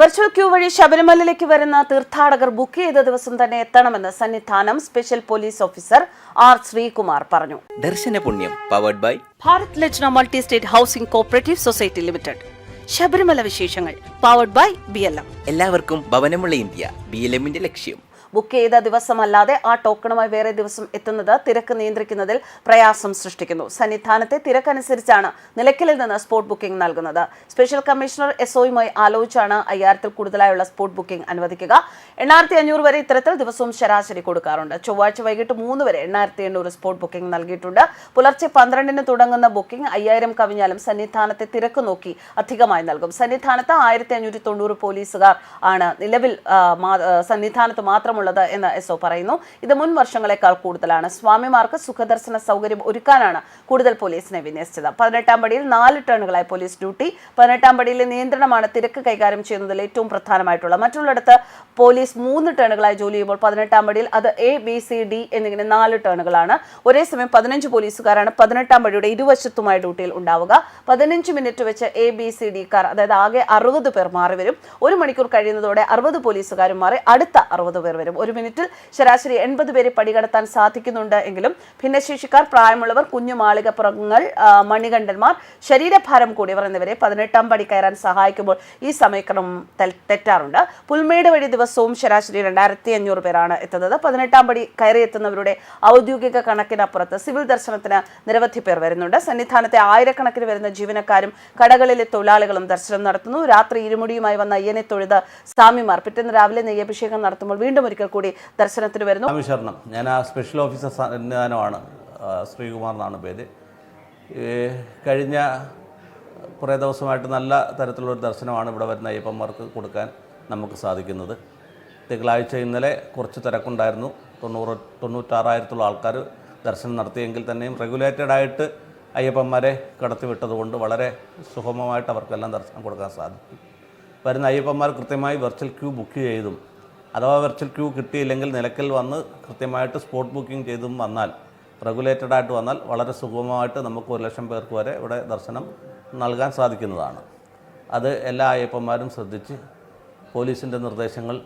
Virtual queue വഴി ശബരിമലയിലേക്ക് വരുന്ന തീർത്ഥാടകർ ബുക്ക് ചെയ്ത ദിവസം തന്നെ എത്തണമെന്ന് Sannidhanam special police officer R Sreekumar പറഞ്ഞു. ദർശന പുണ്യം powered by Bharat Lajna multi state housing cooperative society limited Sabarimala വിശേഷങ്ങൾ powered by B L M എല്ലാവർക്കും ഭവനമുള്ള ഇന്ത്യ ബി എൽ എമ്മിന്റെ ലക്ഷ്യം. ബുക്ക് ചെയ്ത ദിവസമല്ലാതെ ആ ടോക്കണുമായി വേറെ ദിവസം എത്തുന്നത് തിരക്ക് നിയന്ത്രിക്കുന്നതിൽ പ്രയാസം സൃഷ്ടിക്കുന്നു. സന്നിധാനത്തെ തിരക്കനുസരിച്ചാണ് നിലയ്ക്കലിൽ നിന്ന് സ്പോട്ട് ബുക്കിംഗ് നൽകുന്നത്. സ്പെഷ്യൽ കമ്മീഷണർ എസ് ഒയുമായി ആലോചിച്ചാണ് അയ്യായിരത്തിൽ കൂടുതലായുള്ള സ്പോട്ട് ബുക്കിംഗ് അനുവദിക്കുക. എണ്ണായിരത്തി അഞ്ഞൂറ് വരെ ഇത്തരത്തിൽ ദിവസവും ശരാശരി കൊടുക്കാറുണ്ട്. ചൊവ്വാഴ്ച വൈകിട്ട് മൂന്ന് വരെ എണ്ണായിരത്തി എണ്ണൂറ് സ്പോട്ട് ബുക്കിംഗ് നൽകിയിട്ടുണ്ട്. പുലർച്ചെ പന്ത്രണ്ടിന് തുടങ്ങുന്ന ബുക്കിംഗ് അയ്യായിരം കവിഞ്ഞാലും സന്നിധാനത്തെ തിരക്ക് നോക്കി അധികമായി നൽകും. സന്നിധാനത്ത് ആയിരത്തി അഞ്ഞൂറ്റി തൊണ്ണൂറ് പോലീസുകാർ ആണ്. നിലവിൽ സന്നിധാനത്ത് മാ- സന്നിധാനത്ത് എന്ന് എസ് ഒ പറയുന്നു. ഇത് മുൻ വർഷങ്ങളെക്കാൾ കൂടുതലാണ്. സ്വാമിമാർക്ക് സുഖദർശന സൗകര്യം ഒരുക്കാനാണ് കൂടുതൽ പോലീസിനെ വിന്യസിച്ചത്. പതിനെട്ടാം പടിയിൽ നാല് ടേണുകളായി പോലീസ് ഡ്യൂട്ടി. പതിനെട്ടാം പടിയിലെ നിയന്ത്രണമാണ് തിരക്ക് കൈകാര്യം ചെയ്യുന്നതിൽ ഏറ്റവും പ്രധാനമായിട്ടുള്ള മറ്റുള്ളിടത്ത് പോലീസ് മൂന്ന് ടേണുകളായി ജോലി ചെയ്യുമ്പോൾ പതിനെട്ടാം പടിയിൽ അത് എ ബി സി ഡി എന്നിങ്ങനെ നാല് ടേണുകളാണ്. ഒരേ സമയം പതിനഞ്ച് പോലീസുകാരാണ് പതിനെട്ടാം പടിയുടെ ഇരുവശത്തുമായി ഡ്യൂട്ടിയിൽ ഉണ്ടാവുക. പതിനഞ്ച് മിനിറ്റ് വെച്ച് A B C D car അതായത് ആകെ അറുപത് പേർ മാറി വരും. ഒരു മണിക്കൂർ കഴിയുന്നതോടെ അറുപത് പോലീസുകാരും മാറി അടുത്ത അറുപത് പേർ വരും. ഒരു മിനിറ്റിൽ ശരാശരി എൺപത് പേരെ പടികടത്താൻ സാധിക്കുന്നുണ്ട് എങ്കിലും ഭിന്നശേഷിക്കാർ പ്രായമുള്ളവർ കുഞ്ഞു മാളികപ്പുറങ്ങൾ മണികണ്ഠന്മാർ ശരീരഭാരം കൂടിയവർ എന്നിവരെ പതിനെട്ടാം പടി കയറാൻ സഹായിക്കുമ്പോൾ ഈ സമയക്രമം തെറ്റാറുണ്ട്. പുൽമേട് വഴി ദിവസവും ശരാശരി രണ്ടായിരത്തി അഞ്ഞൂറ് പേരാണ് എത്തുന്നത്. പതിനെട്ടാം പടി കയറി എത്തുന്നവരുടെ ഔദ്യോഗിക കണക്കിനപ്പുറത്ത് സിവിൽ ദർശനത്തിന് നിരവധി പേർ വരുന്നുണ്ട്. സന്നിധാനത്തെ ആയിരക്കണക്കിന് വരുന്ന ജീവനക്കാരും കടകളിലെ തൊഴിലാളികളും ദർശനം നടത്തുന്നു. രാത്രി ഇരുമുടിയുമായി വന്ന അയ്യനെ തൊഴുത് സ്വാമിമാർ പിറ്റേന്ന് രാവിലെ നെയ്യഭിഷേകം നടത്തുമ്പോൾ വീണ്ടും ഒരിക്കൽ കൂടി ദർശനത്തിന് വരുന്നു. ശരണം ഞാൻ ആ സ്പെഷ്യൽ ഓഫീസർ സന്നിധാനമാണ് ശ്രീകുമാർ എന്നാണ് പേര്. കഴിഞ്ഞ കുറേ ദിവസമായിട്ട് നല്ല തരത്തിലുള്ള ഒരു ദർശനമാണ് ഇവിടെ വരുന്ന അയ്യപ്പന്മാർക്ക് കൊടുക്കാൻ നമുക്ക് സാധിക്കുന്നത്. തിങ്കളാഴ്ച ഇന്നലെ കുറച്ച് തിരക്കുണ്ടായിരുന്നു. തൊണ്ണൂറ് തൊണ്ണൂറ്റാറായിരത്തോളം ആൾക്കാർ ദർശനം നടത്തിയെങ്കിൽ തന്നെയും റെഗുലേറ്റഡ് ആയിട്ട് അയ്യപ്പന്മാരെ കടത്തിവിട്ടതുകൊണ്ട് വളരെ സുഗമമായിട്ട് അവർക്കെല്ലാം ദർശനം കൊടുക്കാൻ സാധിക്കും. വരുന്ന അയ്യപ്പന്മാർ കൃത്യമായി വെർച്വൽ ക്യൂ ബുക്ക് ചെയ്തും അഥവാ വെർച്വൽ ക്യൂ കിട്ടിയില്ലെങ്കിൽ നിലയ്ക്കൽ വന്ന് കൃത്യമായിട്ട് സ്പോട്ട് ബുക്കിംഗ് ചെയ്തും വന്നാൽ റെഗുലേറ്റഡ് ആയിട്ട് വന്നാൽ വളരെ സുഗമമായിട്ട് നമുക്ക് ഒരു ലക്ഷം പേർക്ക് വരെ ഇവിടെ ദർശനം നൽകാൻ സാധിക്കുന്നതാണ്. അത് എല്ലാ അയ്യപ്പന്മാരും ശ്രദ്ധിച്ച് പോലീസിന്റെ നിർദ്ദേശങ്ങൾ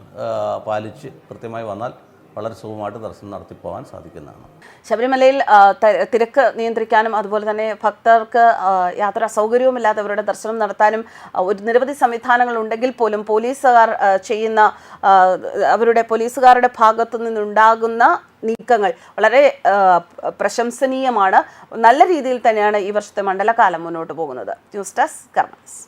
പാലിച്ച് കൃത്യമായി വന്നാൽ വളരെ സുഖമായിട്ട് ദർശനം നടത്തിപ്പോകാൻ സാധിക്കുന്നതാണ്. ശബരിമലയിൽ തിരക്ക് നിയന്ത്രിക്കാനും അതുപോലെ തന്നെ ഭക്തർക്ക് യാത്രാ സൗകര്യവുമില്ലാതെ അവരുടെ ദർശനം നടത്താനും ഒരു നിരവധി സംവിധാനങ്ങൾ ഉണ്ടെങ്കിൽ പോലും പോലീസുകാർ ചെയ്യുന്ന അവരുടെ പോലീസുകാരുടെ ഭാഗത്തു നിന്നുണ്ടാകുന്ന നീക്കങ്ങൾ വളരെ പ്രശംസനീയമാണ്. നല്ല രീതിയിൽ തന്നെയാണ് ഈ വർഷത്തെ മണ്ഡലകാലം മുന്നോട്ട് പോകുന്നത്. News desk കർമ്മസ്